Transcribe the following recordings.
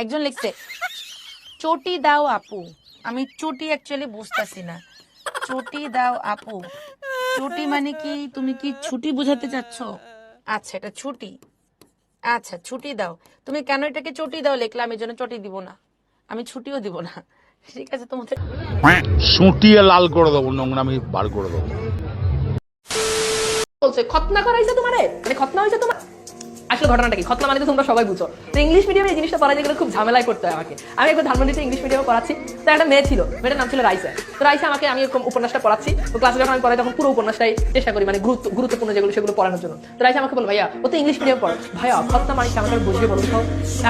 একজন লিখছে চটি দাও আপু। আমি চটি অ্যাকচুয়ালি বুঝতেছি না। চটি দাও আপু। চটি মানে কি? তুমি কি ছুটি বোঝাতে চাচ্ছ? আচ্ছা এটা ছুটি। আচ্ছা ছুটি দাও। তুমি কেন এটাকে চটি দাও লিখলে? আমি জন্য চটি দিব না। আমি ছুটিও দিব না। ঠিক আছে তোমাদের সুটিয়ে লাল করে দেবো নোংরামি বার করে দেবো। বলছে খতনা করাইছে তোমারে? মানে খতনা হয়েছে তোমার? আসলে ঘটনাটা কি? খতনা মানে তো তোমরা সবাই বুঝো। তো ইংলিশ মিডিয়ামে এই জিনিসটা পড়াইতে গেলে খুব ঝামেলায় করতে হয় আমাকে। আমি একবার ধানমন্ডিতে ইংলিশ মিডিয়ামে পড়াচ্ছি। তো একটা মেয়ে ছিল, মেয়েটার নাম ছিল রাইসা। তো রাইসা আমাকে, আমি এরকম উপন্যাসটা পড়াচ্ছি। তো ক্লাসে যখন আমি পড়াই তখন পুরো উপন্যাসটাই চেষ্টা করি মানে গুরুত্ব, গুরুত্বপূর্ণ যেগুলো সেগুলো পড়ানোর জন্য। তো রাইসা আমাকে বল ভাইয়া, ও তো ইংলিশ মিডিয়াম পড়ো। ভাইয়া, খতনা মানে আমাকে বুঝিয়ে বলুন তো?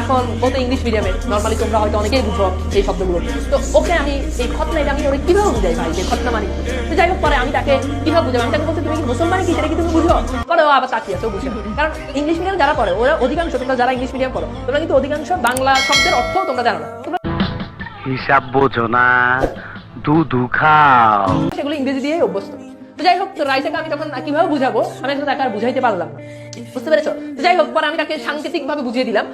এখন ও তো ইংলিশ মিডিয়ামে নর্মালি তোমরা হয়তো অনেকেই বুঝো এই শব্দগুলো। তো ওকে আমি, এই এটা আমি ওরে কীভাবে বুঝাই ভাই, যে খতনা মানে তো যাই হোক, পরে আমি তাকে কীভাবে বুঝাবো? আমি তাকে বলছি, তুমি কি মুসলমান কি? সেটা কি তুমি বুঝো? পরে ও আবার তাকিয়ে আছে বুঝে কারণ ইংলিশ মিডিয়াম যারা পড়ে ওরা অধিকাংশ তোমরা যারা ইংলিশ মিডিয়াম পড়ো তোমরা কিন্তু অধিকাংশ বাংলা শব্দের অর্থ তোমরা জানো না। হিসাব বোঝো না দুধু খাও। সেগুলো ইংরেজি দিয়ে অভ্যস্ত। তো যাই হোক তো রাইসাকে আমি তখন কীভাবে বুঝাবো? আমি আসলে তাকে আর বুঝাইতে পারলাম না। বুঝতে পেরেছ? তো যাই হোক পরে আমি তাকে সাংকেতিক ভাবে বুঝিয়ে দিলাম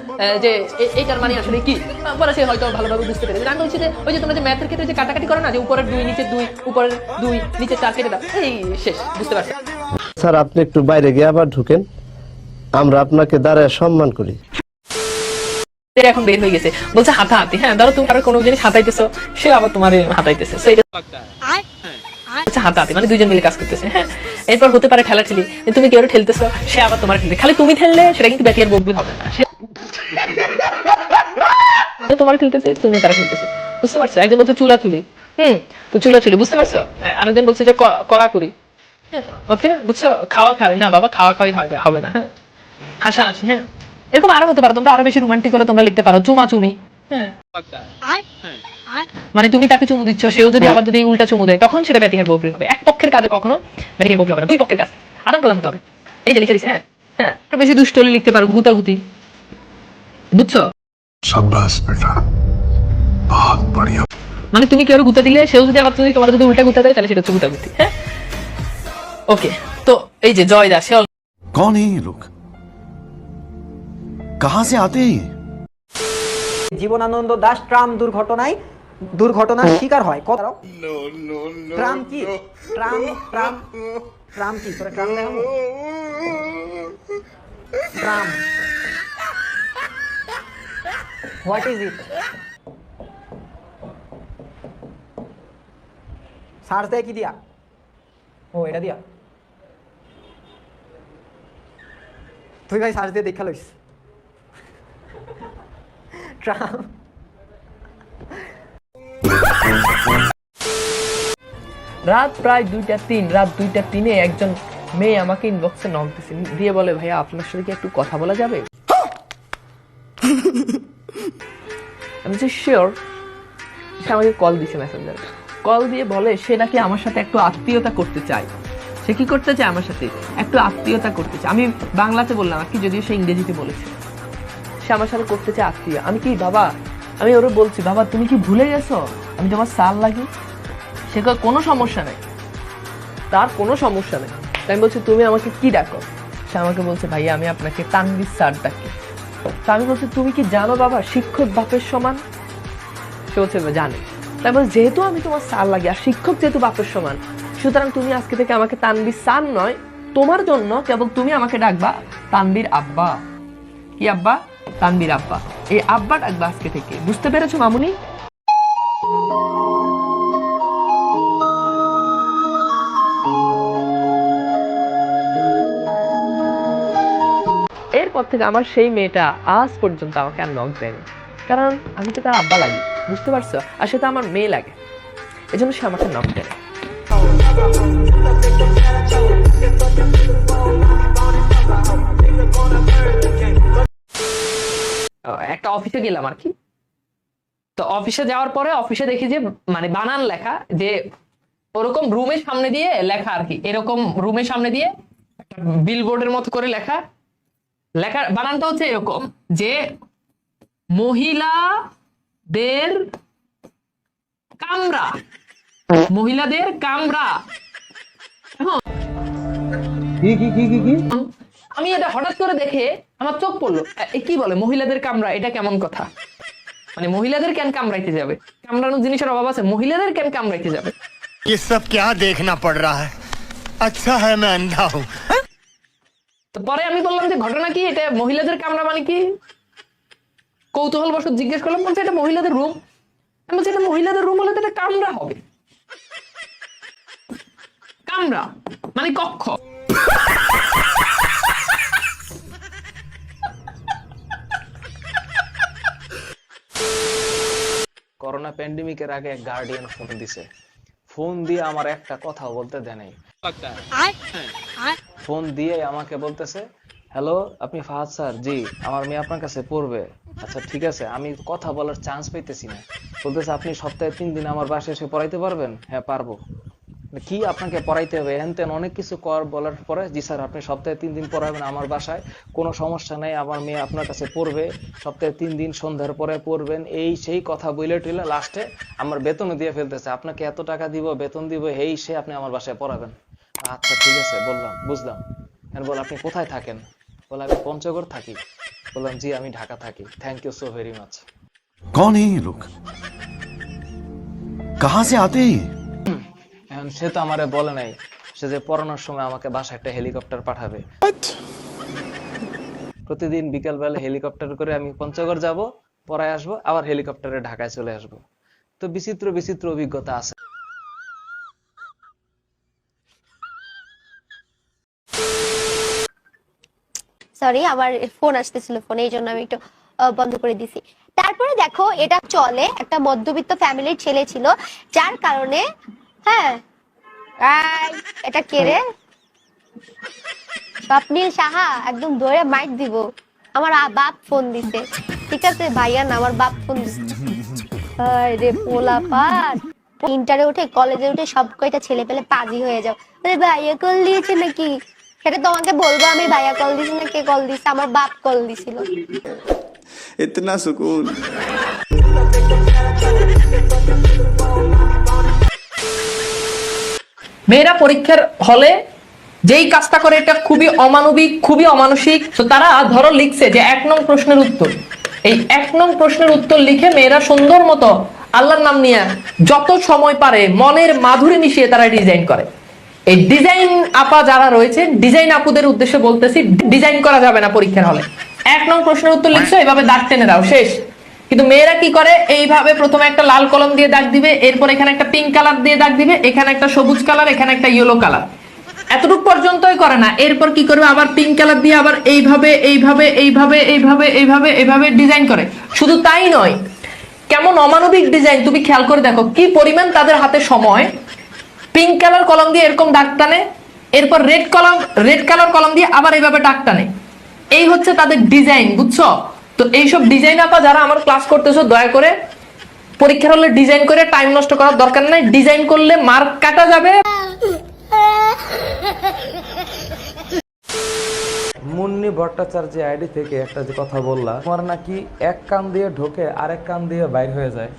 যে এইটার মানে আসলে কি। পরে সে হয়তো ভালোভাবে বুঝতে পেরেছে। আমি বলছি যে ওই যে তোমরা যে ম্যাথের ক্ষেত্রে যে কাটাকাটি করো না যে উপরের দুই নিচের দুই উপরের দুই নিচের চার কেটে দাও এই শেষ বুঝতে পারছ? স্যার আপনি একটু বাইরে গিয়ে আবার ঢুকেন। আমরা আপনাকে দাঁড়ায় সম্মান করি। এখন বের হয়ে গেছে। বলছে হাতাহাতি হ্যাঁ ধরো তুমি কারও কোনো জিনিস হাতাইতেছো সে আবার তোমার হাতাইতেছে হচ্ছে হাতাহাতি মানে দুইজন মিলে কাজ করতেছে হ্যাঁ? এরপর হতে পারে ঠেলা ঠেলি তুমি কেউ ঠেলতেছো? সে আবার তোমার ঠেলতে খালি তুমি ঠেললে সেটা কিন্তু ব্যাটিয়ার বকবি হবে না। তোমার খেলতেছে তুমি তারা খেলতেছে বুঝতে পারছ? একজন বলছে চুলা তুলি হুম তো চুলা তুলি বুঝতে পারছ? আরেকজন বলছে যে ক- কড়া করি ওকে? বুঝছ? খাওয়া খাওয়াই না বাবা খাওয়া খাওয়াই হবে হবে না হ্যাঁ? হাসাহাসি হ্যাঁ। এরকম আরও হতে পারো তোমরা আরও বেশি রোমান্টিক হলে তোমরা লিখতে পারো চুমা চুমি। হ্যাঁ। হ্যাঁ। মানে তুমি তাকে চুমু দিচ্ছ সেও যদি হ্যাঁ। আবার যদি উল্টা চুমু দেয় তখন সেটা ব্যাটিং এর বউপ্রিয় হবে। এক পক্ষের কাজে কখনো ব্যাটিং এর বউপ্রিয় হবে না দুই পক্ষের কাজ। আদান প্রদান হবে এই যে লিখে দিছে হ্যাঁ হ্যাঁ। বেশি দুষ্ট হলে লিখতে পারো গুতাগুতি বুঝছ? শাবাস বেটা। বহুত বড়িয়া। মানে তুমি কি আর গুতা দিলে? সেও যদি আবার তুমি তোমার যদি উল্টা গুতা দেয় তাহলে সেটা হচ্ছে গুতাগুতি হ্যাঁ? ওকে তো এই যে জয় দাস কোন এই লোক। कहां से आते हैं ये জীবনানন্দ দাস ট্রাম দুর্ঘটনায় দুর্ঘটনার শিকার হয় কত ট্রাম কি ট্রাম ট্রাম ট্রাম কি তোরা ট্রাম দেখাবো tram what is it search দেয় কি দিয়া ও এটা দিয়া তুই ভাই সার্চ দিয়ে দেখা লইস ট্রাম রাত প্রায় দুইটা তিন, রাত দুইটা তিনে একজন মেয়ে আমাকে ইনবক্সে নক দিছে। দিয়ে বলে, ভাইয়া, আপনার সাথে কি একটু কথা বলা যাবে? আমি বলছি শিওর সে আমাকে কল দিছে মেসেঞ্জারে কল দিয়ে বলে, সে নাকি আমার সাথে একটু আত্মীয়তা করতে চায়। সে কি করতে চায় আমার সাথে? একটু আত্মীয়তা করতে চায়। আমি বাংলাতে বললাম আর কি, যদিও সে ইংরেজিতে বলেছে। সে আমার সাথে করতে চায় আত্মীয় আমি কি, বাবা? আমি ওরে বলছি, বাবা, তুমি কি ভুলে গেছো? আমি তোমার সাল লাগি। সে কোনো সমস্যা নেই। তার কোনো সমস্যা নেই। তাই আমি বলছি, তুমি আমাকে কি ডাকো? সে আমাকে বলছে, ভাইয়া, আমি আপনাকে তানবির স্যার ডাকি। তা আমি বলছি, তুমি কি জানো, বাবা, শিক্ষক বাপের সমান? সে বলছে, জানি। তাই বলছে, যেহেতু আমি তোমার স্যার লাগি, আর শিক্ষক যেহেতু বাপের সমান, সুতরাং তুমি আজকে থেকে আমাকে তানবির স্যার নয়, তোমার জন্য কেবল তুমি আমাকে ডাকবা তানবির আব্বা। কি আব্বা? তানবির আব্বা। এই আব্বা ডাকবা আজকে থেকে। বুঝতে পেরেছ, মামুনি? এরপর থেকে আমার সেই মেয়েটা আজ পর্যন্ত আমাকে আর নক দেয়নি। কারণ আমি তো তার আব্বা লাগি, বুঝতে পারছ? আর সে তো আমার মেয়ে লাগে। এজন্য সে আমাকে নক দেয়। অফিসে গেলাম আর কি। তো অফিসে যাওয়ার পরে অফিসে দেখি যে মানে বানান লেখা যে ওরকম রুমের সামনে দিয়ে লেখা আর কি। এরকম রুমের সামনে দিয়ে বিলবোর্ডের মতো করে লেখা। লেখার বানানটা হচ্ছে এরকম যে মহিলাদের কামরা। মহিলাদের কামরা। আমি এটা হঠাৎ করে দেখে আমার চোখ পড়লো এ, এ কি বলে মহিলাদের কামরা এটা কেমন কথা মানে মহিলাদের কেন কামড়াইতে যাবে কামড়ানোর জিনিসের অভাব আছে মহিলাদের কেন কামড়াইতে যাবে ये सब क्या देखना पड़ रहा है अच्छा है मैं अंधा हूँ তো পরে আমি বললাম যে ঘটনা কি এটা মহিলাদের কামরা মানে কি কৌতূহল বসত জিজ্ঞেস করলাম বলছে এটা মহিলাদের রুম আমি বলছি এটা মহিলাদের রুম হলে তো এটা কামরা হবে কামরা মানে কক্ষ করোনা প্যান্ডেমিকের আগে এক গার্ডিয়ান ফোন দিছে। ফোন দিয়ে আমার একটা কথা বলতে দেয় নাই। ফোন দিয়ে আমাকে বলতেছে হ্যালো আপনি ফাহাদ স্যার জি আমার মেয়ে আপনার কাছে পড়বে। আচ্ছা ঠিক আছে আমি কথা বলার চান্স পাইতেছি না। বলতেছে আপনি সপ্তাহে তিন দিন আমার বাসায় এসে পড়াইতে পারবেন? হ্যাঁ পারব। কি আপনাকে পড়াইতে হবে? হ্যান তেন অনেক কিছু কর বলার পরে, জি স্যার, আপনি সপ্তাহে তিন দিন পড়াবেন আমার বাসায়, কোনো সমস্যা নেই, আমার মেয়ে আপনার কাছে পড়বে, সপ্তাহে তিন দিন সন্ধ্যার পরে পড়বেন, এই সেই কথা বইলে টুইলে লাস্টে আমার বেতনও দিয়ে ফেলতেছে। আপনাকে এত টাকা দিব, বেতন দিব এই সে আপনি আমার বাসায় পড়াবেন। আচ্ছা ঠিক আছে, বললাম, বুঝলাম। হ্যাঁ বল, আপনি কোথায় থাকেন? বলে, আমি পঞ্চগড় থাকি। বললাম, জি, আমি ঢাকা থাকি। Thank you so very much কন এই লোক? কাহা সে আতে? এখন সে তো আমারে বলে নাই সে যে পড়ানোর সময় আমাকে বাসায় একটা হেলিকপ্টার পাঠাবে। প্রতিদিন বিকাল বেলা হেলিকপ্টার করে আমি পঞ্চগড় যাব পড়ায় আসব আবার হেলিকপ্টারে ঢাকায় চলে আসব। তো বিচিত্র বিচিত্র অভিজ্ঞতা আছে। সরি আমার ফোন আসতেছিল ফোন এই জন্য আমি একটু আহ, বন্ধ করে দিছি। তারপরে দেখো এটা চলে একটা মধ্যবিত্ত ফ্যামিলির ছেলে ছিল যার কারণে হ্যাঁ। এটা কে রে? স্বপ্নিল সাহা একদম ধরে মাইক দিব। আমার বাপ ফোন দিতে ঠিক আছে ভাইয়া না আমার বাপ ফোন দিছে। রে পোলা পার ইন্টারে উঠে কলেজে উঠে সব কয়টা ছেলে পেলে পাজি হয়ে যাও। আরে ভাইয়া কল দিয়েছে নাকি? সেটা তোমাকে বলব আমি ভাইয়া কল দিছি না কে কল দিছে? আমার বাপ কল দিছিল। না সুকুন। মেয়েরা পরীক্ষার হলে যেই কাজটা করে, এটা খুবই অমানবিক, খুবই অমানসিক। তো তারা ধরো লিখছে যে এক নং প্রশ্নের উত্তর। এই এক নং প্রশ্নের উত্তর লিখে মেয়েরা সুন্দর মতো আল্লাহর নাম নিয়ে যত সময় পারে মনের মাধুরী মিশিয়ে তারা ডিজাইন করে। এই ডিজাইন আপা যারা রয়েছে ডিজাইন আপুদের উদ্দেশ্যে বলতেছি ডিজাইন করা যাবে না পরীক্ষার হলে। এক নং প্রশ্নের উত্তর লিখছো, এভাবে দাগ টেনে দাও, শেষ। কিন্তু মেয়েরা কি করে? এইভাবে প্রথমে একটা লাল কলম দিয়ে দাগ দিবে, এরপর এখানে একটা পিঙ্ক কালার দিয়ে দাগ দিবে, এখানে একটা সবুজ কালার এখানে একটা ইয়েলো কালার এতটুকু পর্যন্তই করে না। এরপর কি করবে? আবার পিঙ্ক কালার দিয়ে আবার এইভাবে এইভাবে এইভাবে এইভাবে এইভাবে এইভাবে ডিজাইন করে। শুধু তাই নয়, কেমন অমানবিক ডিজাইন তুমি খেয়াল করে দেখো, কি পরিমাণ তাদের হাতে সময়। পিঙ্ক কালার কলম দিয়ে এরকম ডাক টানে, এরপর রেড কলম রেড কালার কলম দিয়ে আবার এইভাবে ডাক টানে। এই হচ্ছে তাদের ডিজাইন বুঝছ? তো এইসব ডিজাইন আপা যারা আমার ক্লাস করতেছো, দয়া করে পরীক্ষার হলে ডিজাইন করে টাইম নষ্ট করার দরকার নাই। ডিজাইন করলে মার্ক কাটা যাবে। মুন্নি ভট্টাচার্য আইডি থেকে একটা যে কথা বললা, তোমার নাকি এক কান দিয়ে ঢোকে, আরেক কান দিয়ে বাইর হয়ে যায়।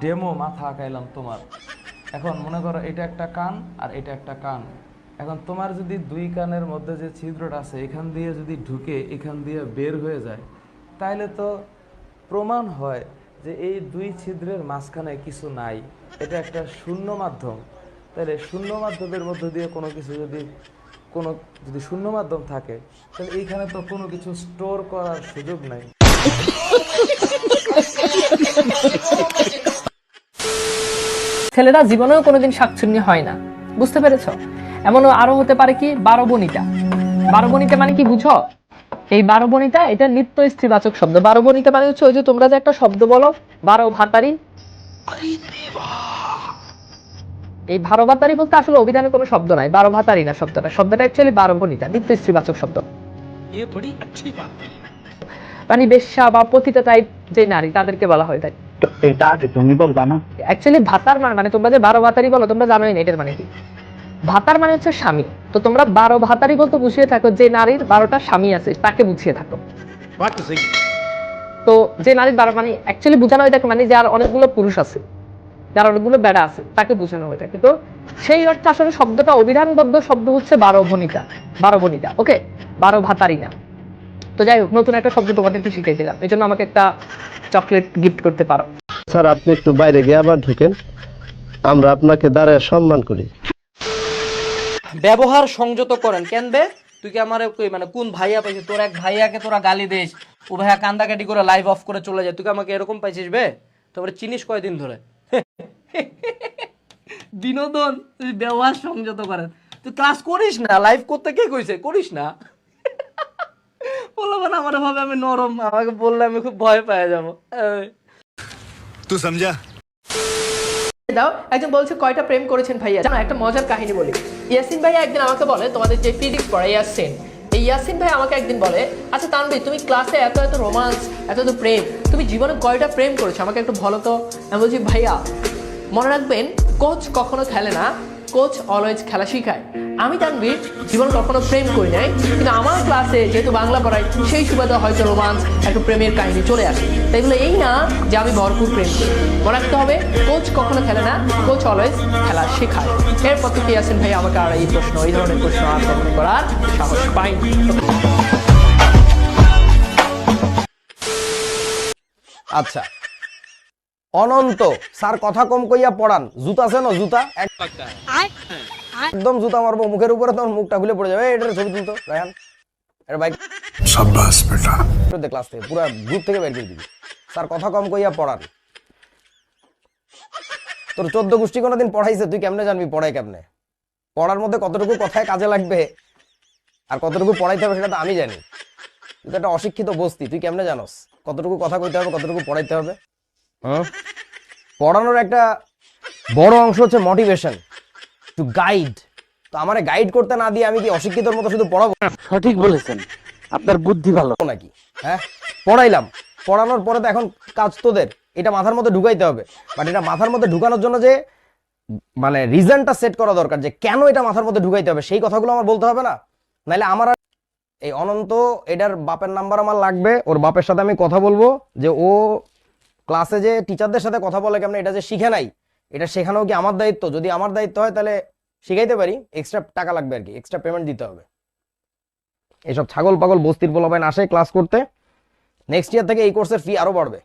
ডেমো মাথা আঁকাইলাম তোমার। এখন মনে করো এটা একটা কান আর এটা একটা কান। এখন তোমার যদি দুই কানের মধ্যে যে ছিদ্রটা আছে, এখান দিয়ে যদি ঢুকে এখান দিয়ে বের হয়ে যায়, তাইলে তো প্রমাণ হয় যে এই দুই ছিদ্রের মাঝখানে কিছু নাই। এটা একটা শূন্য মাধ্যম। তাহলে শূন্য মাধ্যমের মধ্য দিয়ে কোনো কিছু যদি, কোনো যদি শূন্য মাধ্যম থাকে তাহলে এইখানে তো কোনো কিছু স্টোর করার সুযোগ নাই। ছেলেরা জীবনেও কোনোদিন শাকচুন্নি হয় না। বুঝতে পেরেছ? এমনও আরও হতে পারে কি? বারো বনিতা। বারো বনিতা মানে কি বুঝো? এই বারো বনিতা এটা নিত্য স্ত্রীবাচক শব্দ। বারো বনিতা মানে হচ্ছে ওই যে তোমরা যে একটা শব্দ বলো বারো ভাতারি। এই বারো ভাতারি বলতে আসলে অভিধানে কোনো শব্দ নাই। বারো ভাতারি না শব্দটা। শব্দটা অ্যাকচুয়ালি বারো বনিতা নিত্য স্ত্রীবাচক শব্দ। মানে বেশ্যা বা পতিতা টাইপ যে নারী তাদেরকে বলা হয় তাই। এটা আগে তুমি বলবা না। অ্যাকচুয়ালি ভাতার মানে মানে তোমরা যে বারো ভাতারি বলো তোমরা জানোই না এটার মানে কি। ভাতার মানে হচ্ছে স্বামী। তো তোমরা বারো ভাতারি বলতে বুঝিয়ে থাকো যে নারীর বারোটা স্বামী আছে তাকে বুঝিয়ে থাকো। তো যে নারীর বারো মানে অ্যাকচুয়ালি বোঝানো হয় থাকে মানে যার অনেকগুলো পুরুষ আছে যার অনেকগুলো বেড়া আছে তাকে বোঝানো হয়ে থাকে তো সেই অর্থে আসলে শব্দটা অভিধানবদ্ধ শব্দ হচ্ছে বারো বনিতা বারো বনিতা ওকে বারো ভাতারি না তো যাই হোক নতুন একটা শব্দ তোমাদের একটু শিখাই দিলাম এই জন্য আমাকে একটা চকলেট গিফট করতে পারো। স্যার আপনি একটু বাইরে গিয়ে আবার ঢুকেন। আমরা আপনাকে দাঁড়ায় সম্মান করি। ব্যবহার সংযত করেন। কেন বে? তুই কি আমার মানে কোন ভাইয়া পাইছিস? তোর এক ভাইয়াকে তোরা গালি দিস। ও ভাইয়া কান্দাকাটি করে লাইভ অফ করে চলে যায়। তুই কি আমাকে এরকম পাইছিস বে? তারপরে চিনিস কয়দিন ধরে? বিনোদন তুই ব্যবহার সংযত করেন। তুই ক্লাস করিস না? লাইভ করতে কে কইছে? করিস না? বলবেন আমার ভাবে আমি নরম আমাকে বললে আমি খুব ভয় পেয়ে যাব। সমঝা। দাও একজন বলছে কয়টা প্রেম করেছেন ভাইয়া? জানো একটা মজার কাহিনী বলি। ইয়াসিন ভাইয়া একদিন আমাকে বলে তোমাদের যে ফিজিক্স ইয়াসিন। এই ইয়াসিন ভাই আমাকে একদিন বলে আচ্ছা তানবি তুমি ক্লাসে এত এত রোমান্স এত এত প্রেম তুমি জীবনে কয়টা প্রেম করেছ? আমাকে একটু বলো তো। আমি বলছি ভাইয়া মনে রাখবেন কোচ কখনো খেলে না কোচ অলওয়েজ খেলা শিখায়। আমি তানভীর জীবন কখনো প্রেম করি নাই কিন্তু আমার ক্লাসে যেহেতু বাংলা পড়াই সেই সুবাদে হয়তো রোমান্স একটু প্রেমের কাহিনী চলে আসে। তাই বলে এই না যে আমি ভরপুর প্রেম করি। মনে রাখতে হবে কোচ কখনো খেলে না কোচ অলওয়েজ খেলা শেখায়। এরপর থেকে আসেন ভাই? আমাকে আর এই প্রশ্ন এই ধরনের প্রশ্ন আর কখনো করার সাহস পাইনি আচ্ছা। অনন্ত স্যার কথা কম কইয়া পড়ান। জুতা আছে না জুতা? এক- একদম জুতা মারবো মুখের উপরে তোমার মুখটা খুলে পড়ে যাবে। এটার ছবি তুলতো রায়হান। এটা বাইক। সাব্বাস বেটা। তো ক্লাস থেকে পুরো গ্রুপ থেকে বের করে দিবি। স্যার কথা কম কইয়া পড়ান। তোর চোদ্দ গোষ্ঠী কোনোদিন পড়াইছে তুই কেমনে জানবি পড়াই কেমনে? পড়ার মধ্যে কতটুকু কথায় কাজে লাগবে আর কতটুকু পড়াইতে হবে সেটা তো আমি জানি। তুই একটা অশিক্ষিত বস্তি তুই কেমনে জানোস? কতটুকু কথা কইতে হবে কতটুকু পড়াইতে হবে? হ্যাঁ? পড়ানোর একটা বড় অংশ হচ্ছে মোটিভেশন টু গাইড তো আমারে গাইড করতে না দিয়ে আমি কি অশিক্ষিতর মতো শুধু পড়াবো? সঠিক বলেছেন। আপনার বুদ্ধি ভালো। নাকি? হ্যাঁ? পড়াইলাম। পড়ানোর পরে তো এখন কাজ তোদের। এটা মাথার মধ্যে ঢুকাইতে হবে। বাট এটা মাথার মধ্যে ঢুকানোর জন্য যে মানে রিজনটা সেট করা দরকার যে কেন এটা মাথার মধ্যে ঢুকাইতে হবে সেই কথাগুলো আমার বলতে হবে না? নাহলে আমার এই অনন্ত এটার বাপের নাম্বার আমার লাগবে। ওর বাপের সাথে আমি কথা বলব। যে ও ক্লাসে যে টিচারদের সাথে কথা বলে কেমন এটা যে শিখে নাই। এটা শেখানো কি আমার দায়িত্ব? যদি আমার দায়িত্ব হয় তাহলে শিখাইতে পারি। এক্সট্রা টাকা লাগবে আর কি এক্সট্রা পেমেন্ট দিতে হবে। এইসব ছাগল পাগল বস্তির পোলাপাইন আসে ক্লাস করতে। নেক্সট ইয়ার থেকে এই কোর্সের ফি আরও বাড়বে।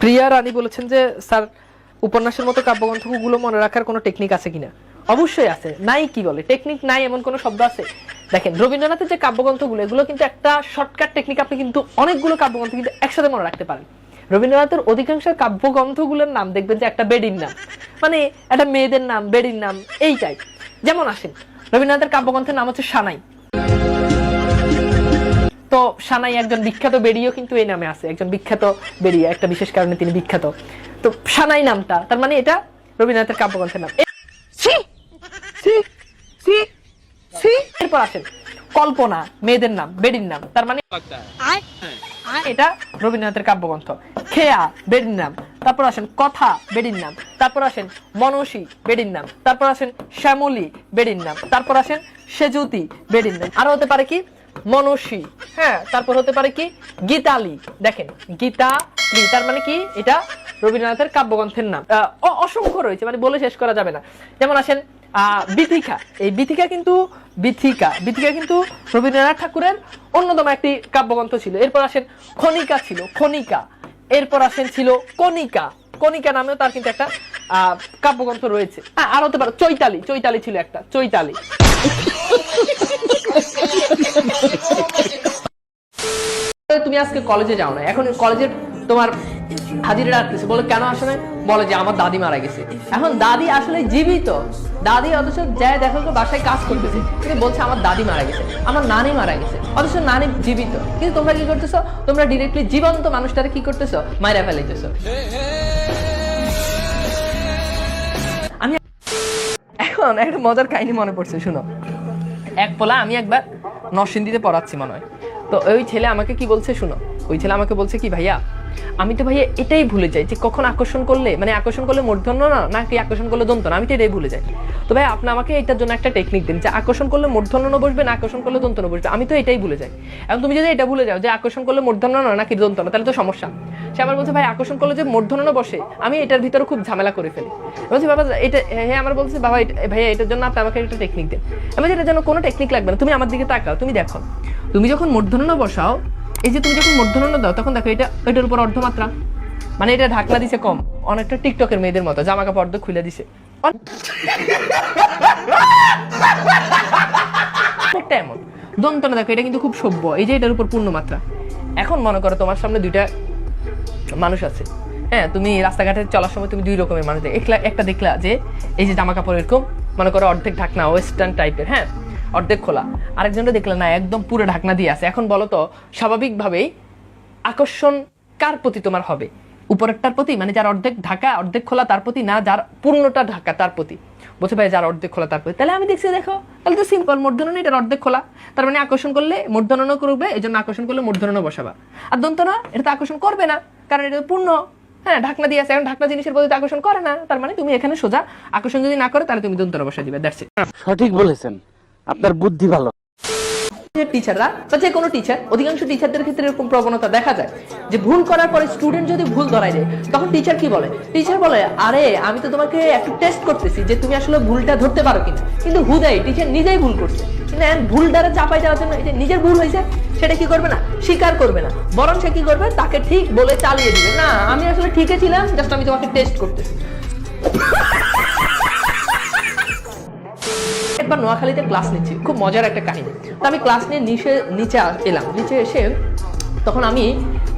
প্রিয়া রানী বলেছেন যে, স্যার, উপন্যাসের মতো কাব্যগ্রন্থগুলো মনে রাখার কোনো টেকনিক আছে কিনা? অবশ্যই আছে। নাই কি বলে? টেকনিক নাই, এমন কোনো শব্দ আছে? দেখেন, রবীন্দ্রনাথের যে কাব্যগ্রন্থগুলো, এগুলো কিন্তু একটা শর্টকাট টেকনিক আপনি কিন্তু অনেকগুলো কাব্যগ্রন্থ কিন্তু একসাথে মনে রাখতে পারেন। রবীন্দ্রনাথের অধিকাংশ কাব্যগ্রন্থগুলোর নাম দেখবেন যে একটা বেডির নাম মানে একটা মেয়েদের নাম বেডির নাম, এই টাইপ যেমন আসেন, রবীন্দ্রনাথের কাব্যগ্রন্থের নাম হচ্ছে সানাই। তো সানাই একজন বিখ্যাত বেরিয়েও কিন্তু এই নামে আছে, একজন বিখ্যাত বেরিয়ে একটা বিশেষ কারণে তিনি বিখ্যাত। তো সানাই নামটা, তার মানে এটা রবীন্দ্রনাথের কাব্যগ্রন্থের নাম। ছি! এরপর আসেন। কল্পনা মেয়েদের নাম বেডির নাম তার মানে এটা রবীন্দ্রনাথের কাব্যগ্রন্থ। খেয়া বেডির নাম তারপর আসেন কথা বেডির নাম তারপর আসেন মনসী বেডির নাম তারপর আসেন শ্যামলী বেডির নাম তারপর আসেন সেজুতি বেডির নাম। আরও হতে পারে কি? মনসী হ্যাঁ তারপর হতে পারে কি? গীতালি। দেখেন গীতালি তার মানে কি? এটা রবীন্দ্রনাথের কাব্যগ্রন্থের নাম। আহ, অসংখ্য রয়েছে মানে বলে শেষ করা যাবে না। যেমন আসেন আহ, বিথিকা। এই বিথিকা কিন্তু বিথিকা। বিথিকা কিন্তু রবীন্দ্রনাথ ঠাকুরের অন্যতম একটি কাব্যগ্রন্থ ছিল। এরপর আসেন খনিকা ছিল, খনিকা। এরপর আসেন ছিল কণিকা। কণিকা নামেও তার কিন্তু একটা কাব্যগ্রন্থ রয়েছে। আর হতে পারে চৈতালি। চৈতালি ছিল একটা, চৈতালি। তুমি আজকে কলেজে যাও না। এখন কলেজের তোমার হাজিরা ডাকতেছে বলে কেন আসে না বলে যে আমার দাদি মারা গেছে। এখন দাদি আসলে জীবিত। দাদি অথচ যায় দেখো তো বাসায় কাজ করতেছে। কিন্তু বলছে আমার দাদি মারা গেছে, আমার নানি মারা গেছে। অথচ নানি জীবিত। কিন্তু তোমরা কি করতেছো? তোমরা ডিরেক্টলি জীবন্ত মানুষটারে কি করতেছো? মাইরা ফেলাইতেছো। আমি এখন একটা মজার কাহিনী মনে পড়ছে, শুনো। এক পোলা আমি একবার নরসিংদীতে পড়াচ্ছি মনে হয়। তো ওই ছেলে আমাকে কি বলছে, শুনো? ওই ছেলে আমাকে বলছে কি, ভাইয়া আমি তো ভাইয়া এটাই ভুলে যাই যে কখন আকর্ষণ করলে মানে আকর্ষণ করলে মূর্ধন্য না, নাকি আকর্ষণ করলে দন্ত না? আমি তো এটাই ভুলে যাই। তো ভাই আপনি আমাকে এটার জন্য একটা টেকনিক দিন যে আকর্ষণ করলে মূর্ধন্য বসবে, না আকর্ষণ করলে দন্ত বসবে। আমি তো এটাই ভুলে যাই। এখন তুমি যদি এটা ভুলে যাও যে আকর্ষণ করলে মূর্ধন্য না, নাকি দন্ত না, তাহলে তো সমস্যা। সে আমার বলছে, ভাই, আকর্ষণ করলে যে মূর্ধন্য বসে, আমি এটার ভিতরে খুব ঝামেলা করে ফেলি। বলছি, বাবা, এটা হ্যাঁ আমার বলছে, বাবা ভাইয়া, এটার জন্য আপনি আমাকে একটা টেকনিক দেন। আমি এটার জন্য কোনো টেকনিক লাগবে না, তুমি আমার দিকে তাকাও, তুমি দেখো। তুমি যখন মূর্ধন্য বসাও এই যে তুমি যখন মূর্ধন্য দাও, তখন দেখো এটা এটার উপর অর্ধমাত্রা। মানে এটা ঢাকনা দিছে কম। অনেকটা টিকটকের মেয়েদের মতো জামা কাপড় অর্ধ খুলে দিছে। অনেকটা এমন। দন্তনা দেখো, এটা কিন্তু খুব সভ্য। এই যে এটার উপর পূর্ণমাত্রা। এখন মনে করো তোমার সামনে দুইটা মানুষ আছে। হ্যাঁ তুমি রাস্তাঘাটে চলার সময় তুমি দুই রকমের মানুষ দেখো। একলা একটা দেখলা যে, এই যে জামা কাপড় এরকম, মনে করো অর্ধেক ঢাকনা ওয়েস্টার্ন টাইপের হ্যাঁ? অর্ধেক খোলা। আরেকজনটা দেখলা না, একদম পুরো ঢাকনা দিয়ে আছে। এখন বলো তো, স্বাভাবিকভাবেই আকর্ষণ কার প্রতি তোমার হবে? উপরেরটার প্রতি? মানে যার অর্ধেক ঢাকা, অর্ধেক খোলা, তার প্রতি? না, যার পূর্ণটা ঢাকা, তার প্রতি? বলছে, ভাই, যার অর্ধেক খোলা, তার প্রতি। তাহলে আমি দেখছি, দেখো, তাহলে তো সিম্পল মূর্ধন্য এটার অর্ধেক খোলা। তার মানে আকর্ষণ করলে মূর্ধন্য করবে এই জন্য আকর্ষণ করলে মূর্ধন্য বসাবা। আর দন্ত না এটা তো আকর্ষণ করবে না, কারণ এটা পূর্ণ। হ্যাঁ ঢাকনা দিয়ে আছে, এখন ঢাকনা জিনিসের প্রতি আকর্ষণ করে না। তার মানে তুমি এখানে সোজা, আকর্ষণ যদি না করে, তাহলে তুমি দন্তনা বসা দিবে ইট সঠিক বলেছেন। আপনার বুদ্ধি ভালো। টিচাররা বা যে কোনো টিচার অধিকাংশ টিচারদের ক্ষেত্রে এরকম প্রবণতা দেখা যায় যে ভুল করার পরে স্টুডেন্ট যদি ভুল ধরাই দেয়, তখন টিচার কি বলে? টিচার বলে, আরে, আমি তো তোমাকে একটু টেস্ট করতেছি যে তুমি আসলে ভুলটা ধরতে পারো কিনা। কিন্তু হুদাই টিচার নিজেই ভুল করছে। কিন্তু ভুল দ্বারা চাপাই যাওয়ার জন্য যে নিজের ভুল হয়েছে, সেটা কি করবে না? স্বীকার করবে না। বরং সে কি করবে? তাকে ঠিক বলে চালিয়ে দিবে। না, আমি আসলে ঠিকই ছিলাম জাস্ট আমি তোমাকে টেস্ট করতেছি। একবার নোয়াখালীতে ক্লাস নিচ্ছি। খুব মজার একটা কাহিনী। তো আমি ক্লাস নিয়ে নিচে নিচে এলাম। নিচে এসে তখন আমি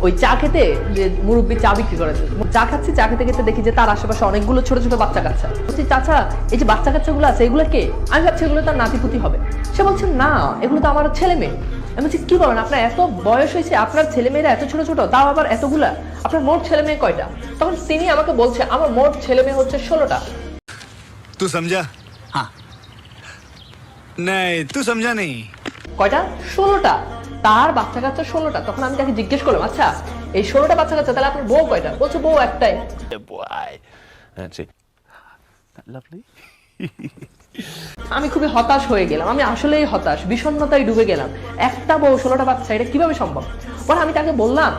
ওই চা খেতে যে মুরব্বী চা বিক্রি করে চা খাচ্ছি চা খেতে খেতে দেখি যে তার আশেপাশে অনেকগুলো ছোট ছোট বাচ্চা কাচ্চা। বলছি চাচা এই যে বাচ্চা কাচ্চাগুলো আছে এগুলো কে? আমি ভাবছি এগুলো তার নাতিপুতি হবে। সে বলছে না এগুলো তো আমার ছেলে মেয়ে। আমি বলছি কী করেন আপনার এত বয়স হয়েছে আপনার ছেলে মেয়েরা এত ছোট ছোট তাও আবার এতগুলো? আপনার মোট ছেলে মেয়ে কয়টা? তখন তিনি আমাকে বলছে আমার মোট ছেলে মেয়ে হচ্ছে ষোলোটা। তুই সমঝা হ্যাঁ नहीं तू समझा नहीं কয়টা ষোলোটা তার বাচ্চা কাচ্চা ষোলোটা তখন আমি তাকে জিজ্ঞেস করলাম আচ্ছা এই ষোলোটা বাচ্চা কাচ্চা তাহলে আপনার বউ কয়টা বলছে বউ একটাই আমি খুবই হতাশ হয়ে গেলাম আমি আসলেই হতাশ বিষণ্ণতায় ডুবে গেলাম একটা বউ ষোলোটা বাচ্চা এটা কিভাবে সম্ভব পরে আমি তাকে বললাম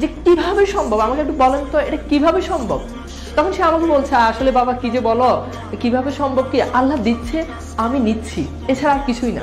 যে কিভাবে সম্ভব আমাকে একটু বলেন তো এটা কিভাবে সম্ভব তখন সে আমাকে বলছে, আসলে বাবা, কি যে বলো? কীভাবে সম্ভব কি? আল্লাহ দিচ্ছে, আমি নিচ্ছি। এছাড়া আর কিছুই না।